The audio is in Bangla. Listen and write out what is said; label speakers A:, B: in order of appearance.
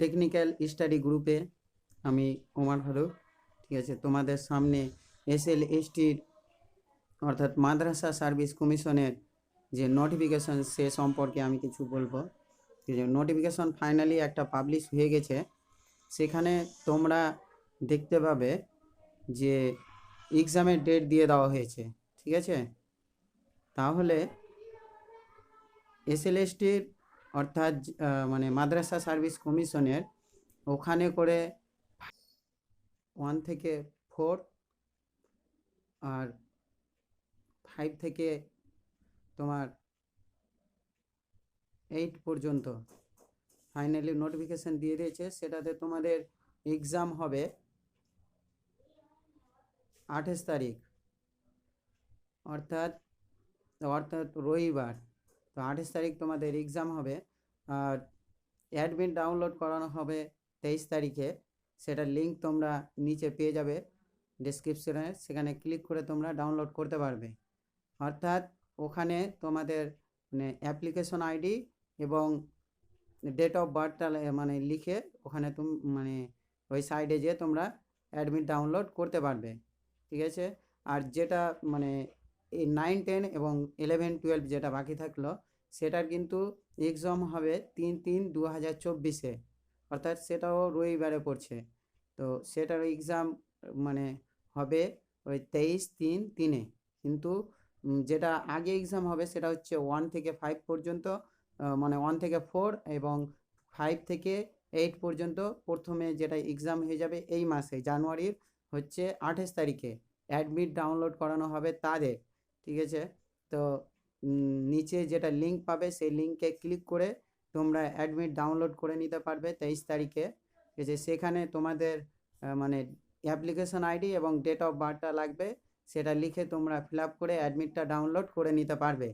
A: টেকনিক্যাল স্টাডি গ্রুপে আমি ওমার ফারুক, ঠিক আছে, তোমাদের সামনে এস এল এসটির অর্থাৎ মাদ্রাসা সার্ভিস কমিশনের যে নোটিফিকেশন সে সম্পর্কে আমি কিছু বলব। নোটিফিকেশন ফাইনালি একটা পাবলিশ হয়ে গেছে। সেখানে তোমরা দেখতে পাবে যে এক্সামের ডেট দিয়ে দেওয়া হয়েছে, ঠিক আছে? তাহলে এস এল এসএলএসটির অর্থাৎ মানে মাদ্রাসা সার্ভিস কমিশনের ওখানে করে ওয়ান থেকে ফোর আর ফাইভ থেকে তোমার এইট পর্যন্ত ফাইনালি নোটিফিকেশন দিয়ে দিয়েছে। সেটাতে তোমাদের এক্সাম হবে আঠাশ তারিখ। অর্থাৎ অর্থাৎ রবিবার। তো আঠাশ তারিখ তোমাদের এক্সাম হবে। আর অ্যাডমিট ডাউনলোড করানো হবে তেইশ তারিখে। সেটার লিঙ্ক তোমরা নিচে পেয়ে যাবে ডিসক্রিপশনে সেখানে ক্লিক করে তোমরা ডাউনলোড করতে পারবে। অর্থাৎ ওখানে তোমাদের মানে অ্যাপ্লিকেশন আইডি এবং ডেট অফ বার্থটা মানে লিখে ওখানে তুমি মানে ওই সাইডে যেয়ে তোমরা অ্যাডমিট ডাউনলোড করতে পারবে। ঠিক আছে? আর যেটা মানে নাইন টেন এবং ইলেভেন টুয়েলভ যেটা বাকি থাকল সেটার কিন্তু এক্সাম হবে তিন তিন দু হাজার চব্বিশে। অর্থাৎ সেটাও রবিবারে পড়ছে। তো সেটার এক্সাম মানে হবে ওই তেইশ তিন তিনে। কিন্তু যেটা আগে এক্সাম হবে সেটা হচ্ছে ওয়ান থেকে ফাইভ পর্যন্ত মানে ওয়ান থেকে ফোর এবং ফাইভ থেকে এইট পর্যন্ত প্রথমে যেটা এক্সাম হয়ে যাবে এই মাসে, জানুয়ারির হচ্ছে আঠাশ তারিখে। অ্যাডমিট ডাউনলোড করানো হবে তাদের, ঠিক আছে? তো নিচে যেটা লিঙ্ক পাবে সেই লিঙ্কে ক্লিক করে তোমরা অ্যাডমিট ডাউনলোড করে নিতে পারবে তেইশ তারিখে। ঠিক আছে সেখানে তোমাদের মানে অ্যাপ্লিকেশন আইডি এবং ডেট অফ বার্থটা লাগবে, সেটা লিখে তোমরা ফিল আপ করে অ্যাডমিটটা ডাউনলোড করে নিতে পারবে।